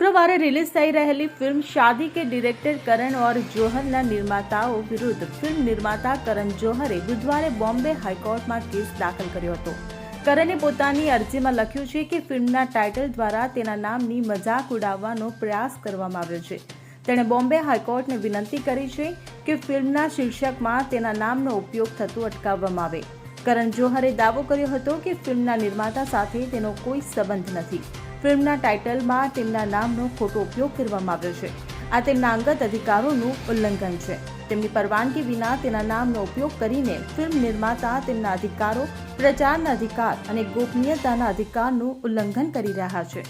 શુક્રવારે રિલીઝ થઈ રહેલી ફિલ્મ શાદી કે ડિરેક્ટર કરણ ઓર જોહરના નિર્માતાઓ વિરુદ્ધ ફિલ્મ નિર્માતા કરણ જોહરે બુધવારે બોમ્બે હાઈકોર્ટમાં કેસ દાખલ કર્યો હતો. કરણે પોતાની અરજીમાં લખ્યું છે કે ફિલ્મના ટાઇટલ દ્વારા તેના નામની મજાક ઉડાવવાનો પ્રયાસ કરવામાં આવ્યો છે. તેણે બોમ્બે હાઈકોર્ટને વિનંતી કરી છે કે ફિલ્મના શીર્ષકમાં તેના નામનો ઉપયોગ થતો અટકાવવામાં આવે. કરણ જોહરે દાવો કર્યો હતો કે ફિલ્મના નિર્માતા સાથે તેનો કોઈ સંબંધ નથી. ફિલ્મના ટાઇટલમાં તેમના નામનો ખોટો ઉપયોગ કરવામાં આવ્યો છે. આ તેમના અંગત અધિકારોનું ઉલ્લંઘન છે. તેમની પરવાનગી વિના તેના નામનો ઉપયોગ કરીને ફિલ્મ નિર્માતા તેમના અધિકારો પ્રચારના અધિકાર અને ગોપનીયતાના અધિકારનું ઉલ્લંઘન કરી રહ્યા છે.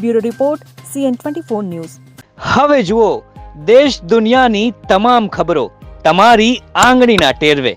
Bureau report CN twenty four news. હવે જુઓ દેશ દુનિયાની તમામ ખબરો તમારી આંગળીના ટેરવે.